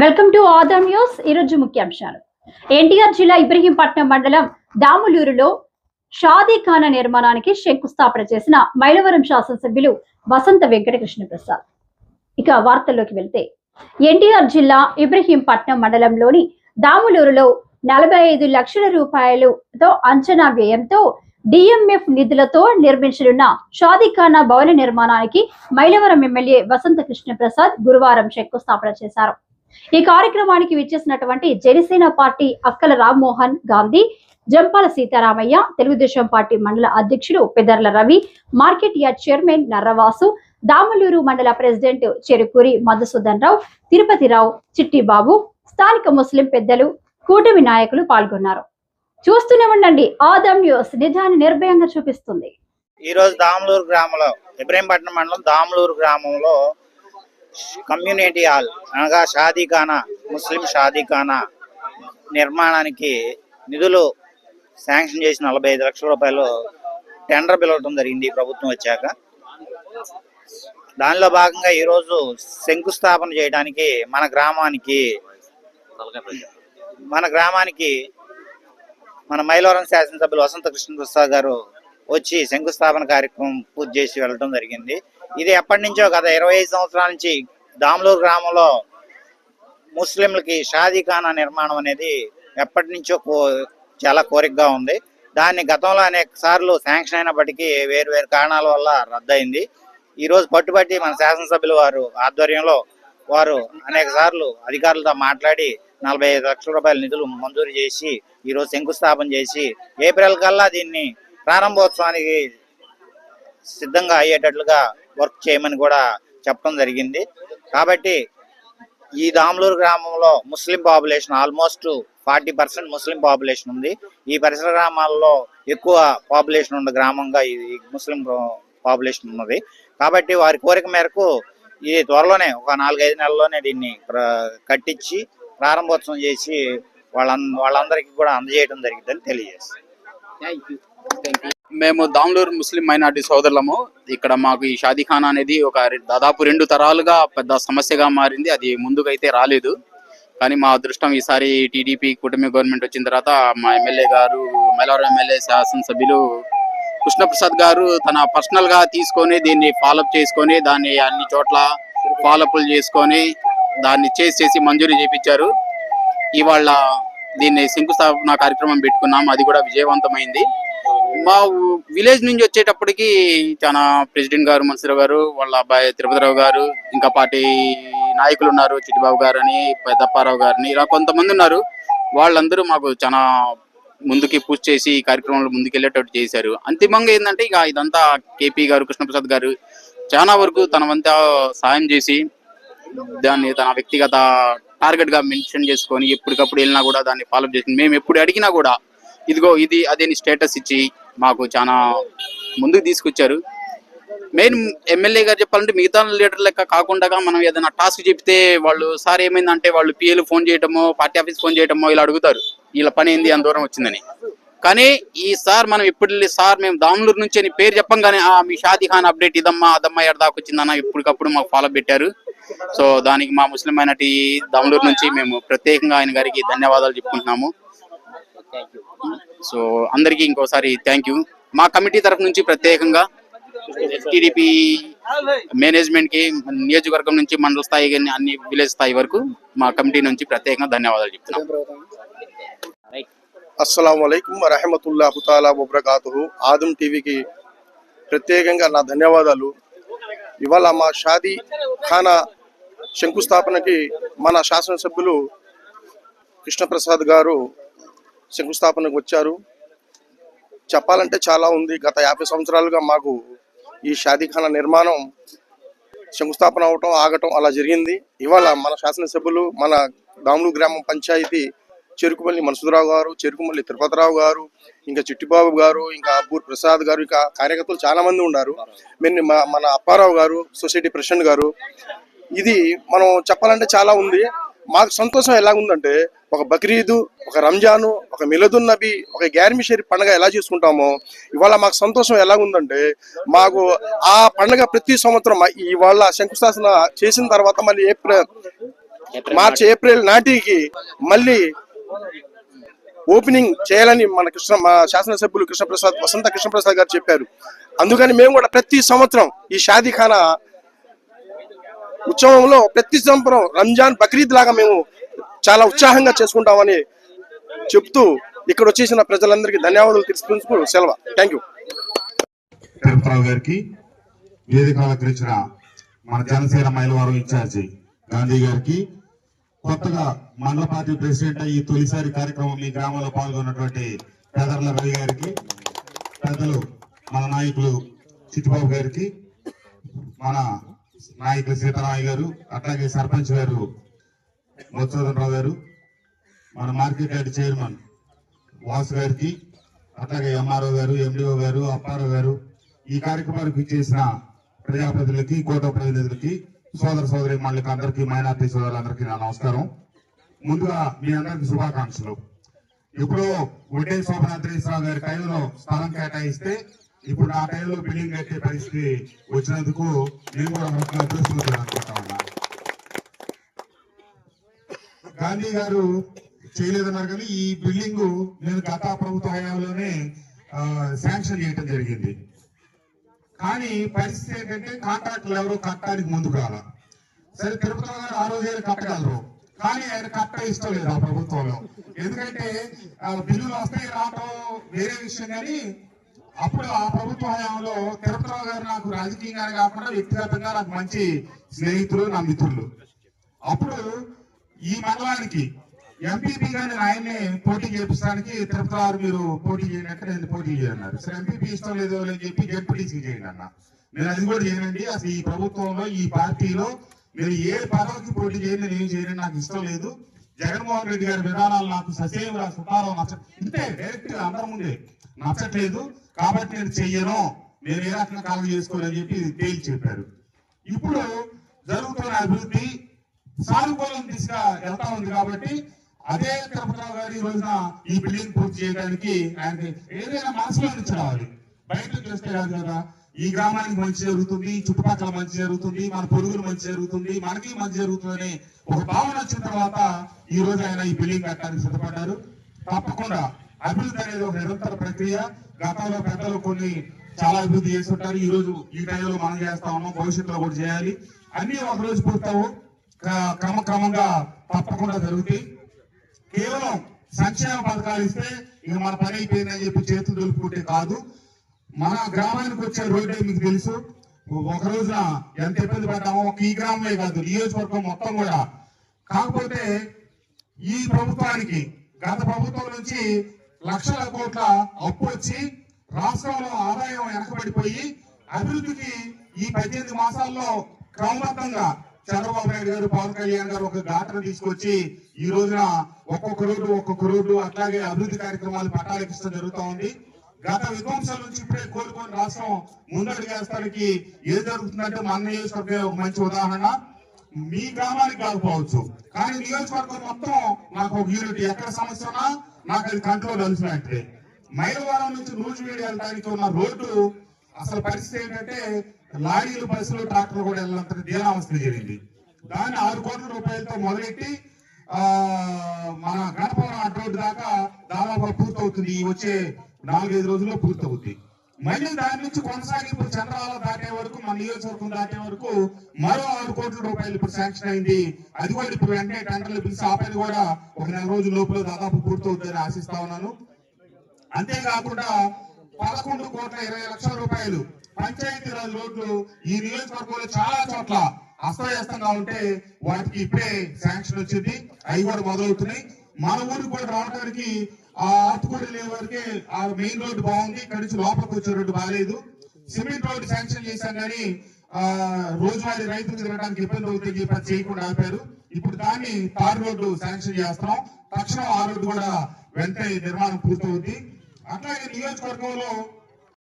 Welcome to Adam news. ఈరోజు ముఖ్యాంశాలు. ఎన్టీఆర్ జిల్లా ఇబ్రహీంపట్నం మండలం దాములూరులో షాదీఖానా నిర్మాణానికి శంకుస్థాపన చేసిన మైలవరం శాసనసభ్యులు వసంత వెంకటకృష్ణ ప్రసాద్. ఇక వార్తల్లోకి వెళ్తే ఎన్టీఆర్ జిల్లా ఇబ్రహీంపట్నం మండలంలోని దాములూరులో నలభై ఐదు లక్షల రూపాయలతో అంచనా వ్యయంతో డిఎంఎఫ్ నిధులతో నిర్మించనున్న షాదీఖానా భవన నిర్మాణానికి మైలవరం ఎమ్మెల్యే వసంత కృష్ణ ప్రసాద్ గురువారం శంకుస్థాపన చేశారు. ఈ కార్యక్రమానికి విచ్చేసినటువంటి జనసేన పార్టీ అక్కల రామ్మోహన్ గాంధీ జంపాల సీతారామయ్య తెలుగుదేశం పార్టీ మండల అధ్యక్షుడు Pedarla Ravi market yard chairman Narravasu Damaluru మండల ప్రెసిడెంట్ చెరుకూరి మధుసూదన్ రావు తిరుపతిరావు చిట్టిబాబు స్థానిక ముస్లిం పెద్దలు కూటమి నాయకులు పాల్గొన్నారు. చూస్తూనే ఉండండి ఆదం న్యూస్ నిజాన్ని నిర్భయంగా చూపిస్తుంది. ఈ రోజు దామలూరు గ్రామంలో ఇబ్రహీంపట్నం మండలం దామలూరు గ్రామంలో కమ్యూనిటీ హాల్ అనగా షాదీఖానా ముస్లిం షాదీఖానా నిర్మాణానికి నిధులు శాంక్షన్ చేసి నలభై ఐదు లక్షల రూపాయలు టెండర్ పిలవడం జరిగింది ఈ ప్రభుత్వం వచ్చాక. దానిలో భాగంగా ఈరోజు శంకుస్థాపన చేయడానికి మన గ్రామానికి మన గ్రామానికి మన మైలవరం శాసనసభ్యులు వసంత కృష్ణ ప్రసాద్ గారు వచ్చి శంకుస్థాపన కార్యక్రమం పూర్తి చేసి వెళ్ళడం జరిగింది. ఇది ఎప్పటి నుంచో గత ఇరవై ఐదు సంవత్సరాల నుంచి దాములూరు గ్రామంలో ముస్లింలకి షాదీఖానా నిర్మాణం అనేది ఎప్పటి నుంచో కో చాలా కోరికగా ఉంది. దాన్ని గతంలో అనేక సార్లు శాంక్షన్ అయినప్పటికీ వేరు వేరు కారణాల వల్ల రద్దయింది. ఈ రోజు పట్టుబట్టి మన శాసనసభ్యులు వారు ఆధ్వర్యంలో వారు అనేక సార్లు అధికారులతో మాట్లాడి నలభై ఐదు లక్షల రూపాయల నిధులు మంజూరు చేసి ఈరోజు శంకుస్థాపన చేసి ఏప్రిల్ కల్లా దీన్ని ప్రారంభోత్సవానికి సిద్ధంగా అయ్యేటట్లుగా వర్క్ చేయమని కూడా చెప్పడం జరిగింది. కాబట్టి ఈ దామలూరు గ్రామంలో Muslim population almost forty percent Muslim population ఉంది. ఈ పరిసర గ్రామాల్లో ఎక్కువ పాపులేషన్ ఉన్న గ్రామంగా ఇది ముస్లిం పాపులేషన్ ఉన్నది. కాబట్టి వారి కోరిక మేరకు ఈ త్వరలోనే ఒక నాలుగైదు నెలల్లోనే దీన్ని కట్టించి ప్రారంభోత్సవం చేసి వాళ్ళ వాళ్ళందరికీ కూడా అందజేయడం జరిగిందని తెలియజేస్తాను మేము దామ్లూరు ముస్లిం మైనార్టీ సోదరులము. ఇక్కడ మాకు ఈ షాదీఖానా అనేది ఒక దాదాపు రెండు తరాలుగా పెద్ద సమస్యగా మారింది. అది ముందుకైతే రాలేదు. కానీ మా అదృష్టం ఈసారి టీడీపీ కూటమి గవర్నమెంట్ వచ్చిన తర్వాత మా ఎమ్మెల్యే గారు మైలవరం ఎమ్మెల్యే శాసనసభ్యులు కృష్ణప్రసాద్ గారు తన పర్సనల్గా తీసుకొని దీన్ని ఫాలోఅప్ చేసుకొని దాన్ని అన్ని చోట్ల ఫాలోఅప్లు చేసుకొని దాన్ని చేసి చేసి మంజూరు చేపించారు. ఇవాళ దీన్ని శంకుస్థాపన కార్యక్రమం పెట్టుకున్నాం. అది కూడా విజయవంతమైంది. మా విలేజ్ నుంచి వచ్చేటప్పటికి చాలా ప్రెసిడెంట్ గారు మన్సూర్ గారు వాళ్ళ అబ్బాయి తిరుపతిరావు గారు ఇంకా పార్టీ నాయకులు ఉన్నారు చిట్టిబాబు గారు అని పెద్దప్పారావు గారిని ఇలా కొంతమంది ఉన్నారు. వాళ్ళందరూ మాకు చాలా ముందుకి పూజ చేసి ఈ కార్యక్రమంలో ముందుకెళ్ళేటట్టు చేశారు. అంతిమంగా ఏంటంటే ఇక ఇదంతా కేపీ గారు కృష్ణప్రసాద్ గారు చాలా వరకు తన సాయం చేసి దాన్ని తన వ్యక్తిగత టార్గెట్గా మెన్షన్ చేసుకొని ఎప్పటికప్పుడు వెళ్ళినా కూడా దాన్ని ఫాలో చేసి మేము ఎప్పుడు అడిగినా కూడా ఇదిగో ఇది అదేని స్టేటస్ ఇచ్చి మాకు చాలా ముందుకు తీసుకొచ్చారు. మెయిన్ ఎమ్మెల్యే గారు చెప్పాలంటే మిగతా లీడర్ లెక్క కాకుండా మనం ఏదైనా టాస్క్ చెప్తే వాళ్ళు సార్ ఏమైందంటే వాళ్ళు పిఏలు ఫోన్ చేయటమో పార్టీ ఆఫీస్ ఫోన్ చేయటమో ఇలా అడుగుతారు. వీళ్ళ పని ఏంది? అంత దూరం వచ్చిందని. కానీ ఈ సార్ మనం ఇప్పుడు సార్ మేము దాములూరు నుంచి అని పేరు చెప్పంగానే "ఆ, మీ షాదీ ఖాన్ అప్డేట్ ఇదమ్మా అదమ్మా ఎడ దాకా వచ్చిందన్న? ఇప్పటికప్పుడు మాకు ఫాలో పెట్టారు. సో దానికి మా ముస్లిం అయినటి దాములూరు నుంచి మేము ప్రత్యేకంగా ఆయన గారికి ధన్యవాదాలు చెప్పుకుంటున్నాము. సో అందరికీ ఇంకోసారి థ్యాంక్ యూ మా కమిటీ తరఫు నుంచి ప్రత్యేకంగా టీడీపీ మేనేజ్మెంట్కి నియోజకవర్గం నుంచి మండల స్థాయి కానీ అన్ని విలేజ్ స్థాయి వరకు మా కమిటీ నుంచి ప్రత్యేకంగా ధన్యవాదాలు చెప్తున్నాం. అస్సలం వరహమతుల్లా హుతాలా తాలా ఆదం టీవీకి ప్రత్యేకంగా నా ధన్యవాదాలు. ఇవాళ మా షాదీ ఖానా శంకుస్థాపనకి మన శాసనసభ్యులు కృష్ణప్రసాద్ గారు శంకుస్థాపనకు వచ్చారు. చెప్పాలంటే చాలా ఉంది. గత యాభై సంవత్సరాలుగా మాకు ఈ షాదీఖానా నిర్మాణం శంకుస్థాపన అవటం ఆగటం అలా జరిగింది. ఇవాళ మన శాసనసభ్యులు మన దాములు గ్రామ పంచాయతీ చెరుకుమల్లి మనసుదరావు గారు చెరుకుమల్లి తిరుపతిరావు గారు ఇంకా చిట్టిబాబు గారు ఇంకా అబ్బూర్ ప్రసాద్ గారు ఇంకా కార్యకర్తలు చాలా మంది ఉన్నారు. మెన్ని మన అప్పారావు గారు సొసైటీ ప్రెసిడెంట్ గారు. ఇది మనం చెప్పాలంటే చాలా ఉంది. మాకు సంతోషం ఎలా ఉందంటే ఒక బక్రీదు ఒక రంజాను ఒక మిలదున్ నబీ ఒక గ్యార్మి షరీఫ్ పండుగ ఎలా చేసుకుంటామో ఇవాళ మాకు సంతోషం ఎలా ఉందంటే మాకు ఆ పండుగ ప్రతి సంవత్సరం ఇవాళ శంకుస్థాపన చేసిన తర్వాత మళ్ళీ ఏప్రిల్ ఏప్రిల్ మార్చి ఏప్రిల్ నాటికి మళ్ళీ ఓపెనింగ్ చేయాలని మన కృష్ణ మా శాసనసభ్యులు కృష్ణప్రసాద్ వసంత కృష్ణప్రసాద్ గారు చెప్పారు. అందుకని మేము కూడా ప్రతి సంవత్సరం ఈ షాదీఖానా ఉత్సవంలో ప్రతి సంవత్సరం రంజాన్ బక్రీద్ లాగా మేము చాలా ఉత్సాహంగా చేసుకుంటామని చెప్తూ ఇక్కడ వచ్చేసిన ప్రజలందరికీ ధన్యవాదాలు తెలుసుకుంటూ సెలవు. థ్యాంక్ యూ గారికి వేదిక అలంకరించిన మన జనసేన మైలవారం ఇన్ఛార్జి గాంధీ గారికి కొత్తగా మండల పార్టీ ప్రెసిడెంట్ ఈ తొలిసారి కార్యక్రమం మీ గ్రామంలో పాల్గొన్నటువంటి పేదర్ల రవి గారికి పెద్దలు మన నాయకులు చిట్టిబాబు గారికి మన నాయకులు సీతారామయ్య గారు అట్లాగే సర్పంచ్ గారు మధుసూదన్ గారు మన మార్కెట్ యార్డ్ చైర్మన్ వాసు గారికి అట్లాగే ఎంఆర్ఓ గారు ఎండిఓ గారు అప్పారావు గారు ఈ కార్యక్రమానికి చేసిన ప్రజాప్రతినిధులకి కోట ప్రతినిధులకి సోదర సోదరి మళ్ళీ అందరికీ మైనార్టీ సోదరులందరికీ నా నమస్కారం. ముందుగా మీ అందరికి శుభాకాంక్షలు. ఇప్పుడు ఒడ్డే శోభనాథేశ్వరరావు గారి టైంలో స్థలం కేటాయిస్తే ఇప్పుడు నా టైంలో బిల్డింగ్ కట్టే పరిస్థితి వచ్చినందుకు నేను కూడా ఒక అనుకుంటా ఉన్నా. గాంధీ గారు చేయలేదన్నారు కానీ ఈ బిల్డింగ్ నేను గత ప్రభుత్వ హయాంలోనే శాంక్షన్ చేయటం జరిగింది. కానీ పరిస్థితి ఏంటంటే కాంట్రాక్టులు ఎవరు కట్టడానికి ముందుకు రాలా. సరే తిరుపతి గారు ఆ రోజు కట్టగలరు? కానీ ఆయన కట్ట ఇష్టం లేదు ఆ ప్రభుత్వంలో. ఎందుకంటే ఆ, బిల్లులు వస్తాయి రావటం వేరే విషయం కానీ అప్పుడు ఆ ప్రభుత్వ హయాంలో తిరుపతిరావు గారు నాకు రాజకీయంగానే కాకుండా వ్యక్తిగతంగా నాకు మంచి స్నేహితులు నా మిత్రులు. అప్పుడు ఈ మండలానికి ఎంపీపీ గాని ఆయన్ని పోటీ చేపించడానికి తిరుపతిరావు మీరు పోటీ చేయనట్టు నేను పోటీ చేయన్నారు సరే ఎంపీపీ ఇష్టం లేదు అని చెప్పి జడ్పీటీసీ చేయండి అన్న. నేను అది కూడా చేయనండి. అసలు ఈ ప్రభుత్వంలో ఈ పార్టీలో మీరు ఏ పదవికి పోటీ చేయను నేను చేయను నాకు ఇష్టం లేదు. జగన్మోహన్ రెడ్డి గారి విధానాలు నాకు ససేవ సుతారం నచ్చ ఇంతే డైరెక్ట్ అందరం ఉండే నచ్చట్లేదు. కాబట్టి నేను చెయ్యను. నేను ఏ రకంగా కాలం చేసుకోవాలని చెప్పి తేల్చి చెప్పారు. ఇప్పుడు జరుగుతున్న అభివృద్ధి సానుకూలం దిశగా వెళ్తా ఉంది కాబట్టి అదే తిరుపతిరావు గారు ఈ రోజున ఈ బిల్డింగ్ పూర్తి చేయడానికి ఆయన ఏదైనా మనసులో నుంచి రావాలి. బయట చేస్తే కాదు కదా. ఈ గ్రామానికి మంచి జరుగుతుంది చుట్టుపక్కల మంచి జరుగుతుంది మన పొరుగులు మంచి జరుగుతుంది మనకి మంచి జరుగుతుందని ఒక భావన వచ్చిన తర్వాత ఈ రోజు ఆయన ఈ బిల్డింగ్ కట్టడానికి సిద్ధపడ్డారు. తప్పకుండా అభివృద్ధి అనేది ఒక నిరంతర ప్రక్రియ. గతంలో పెద్దలు కొన్ని చాలా అభివృద్ధి చేస్తుంటారు. ఈ రోజు ఈ టైంలో మనం చేస్తా ఉన్నాం. భవిష్యత్తులో కూడా చేయాలి. అన్ని ఒక రోజు పూర్తవు. క్రమక్రమంగా తప్పకుండా జరుగుతాయి. కేవలం సంక్షేమ పథకాలు ఇస్తే ఇక మన పని అయిపోయిందని చెప్పి చేతులు దులుపుకుంటే కాదు. మన గ్రామానికి వచ్చే రోడ్డే మీకు తెలుసు. ఒక రోజున ఎంత ఇబ్బంది పడ్డామో ఈ గ్రామమే కాదు నియోజకవర్గం మొత్తం కూడా. కాకపోతే ఈ ప్రభుత్వానికి గత ప్రభుత్వం నుంచి లక్షల కోట్ల అప్పు వచ్చి రాష్ట్రంలో ఆదాయం వెనకబడిపోయి అభివృద్ధికి ఈ పద్దెనిమిది మాసాల్లో క్రమబద్ధంగా చంద్రబాబు నాయుడు గారు పవన్ కళ్యాణ్ గారు ఒక ఘాటను తీసుకొచ్చి ఈ రోజున ఒక్కొక్క రోడ్డు ఒక్కొక్క రోడ్డు అట్లాగే అభివృద్ధి కార్యక్రమాలు పట్టాలకిష్టం జరుగుతూ ఉంది. గత విధ్వంసాల నుంచి ఇప్పుడే కోలుకొని రాష్ట్రం ముందడుగేస్తానికి ఏం జరుగుతుందంటే మన నియోజకవర్గం ఒక మంచి ఉదాహరణ. మీ గ్రామానికి కాకపోవచ్చు కానీ నియోజకవర్గం మొత్తం నాకు ఒక యూనిట్ ఎక్కడ సమస్య ఉన్నా నాకు అది కంట్రోల్ కలిసినట్టే మైలవరం నుంచి నూజివీడి వెళ్ళడానికి ఉన్న రోడ్డు అసలు పరిస్థితి ఏంటంటే లారీలు బస్సులు ట్రాక్టర్లు కూడా వెళ్ళినంత దీనావస్థ జరిగింది. దాన్ని ఆరు కోట్ల రూపాయలతో మొదలెట్టి ఆ మన గణపవరం అటు దాకా దాదాపు పూర్తవుతుంది. వచ్చే నాలుగైదు రోజుల్లో పూర్తవుతుంది మళ్ళీ దాని నుంచి కొనసాగి ఇప్పుడు చంద్రాల దాటే వరకు మన నియోజకవర్గం దాటే వరకు మరో ఆరు కోట్ల రూపాయలు ఇప్పుడు శాంక్షన్ అయింది. అది కూడా ఇప్పుడు వెంటనే టెండర్లు పిలిచి ఆ పని కూడా ఒక నెల రోజుల లోపల దాదాపు పూర్తవుతుందని ఆశిస్తా ఉన్నాను. అంతేకాకుండా పదకొండు కోట్ల ఇరవై లక్షల రూపాయలు పంచాయతీరాజ్ రోడ్లు ఈ నియోజకవర్గంలో చాలా చోట్ల అస్తవ్యస్తంగా ఉంటే వాటికి ఇప్పుడే శాంక్షన్ వచ్చింది. అవి కూడా మొదలవుతున్నాయి. మన ఊరికి కూడా రావడానికి ఆ ఆత్మకూడ వరకే ఆ మెయిన్ రోడ్డు బాగుంది. ఇక్కడ నుంచి లోపలికి వచ్చే రోడ్డు బాగాలేదు. సిమెంట్ రోడ్డు శాంక్షన్ చేశాం కానీ ఆ రోజువారీ రైతులకు తిరగడానికి ఇబ్బంది అవుతుంది చెప్పి చేయకుండా ఆపారు. ఇప్పుడు దాన్ని తార్ రోడ్డు శాంక్షన్ చేస్తాం. తక్షణం ఆ రోడ్డు కూడా వెంటనే నిర్మాణం పూర్తవుద్ది. అట్లాగే నియోజకవర్గంలో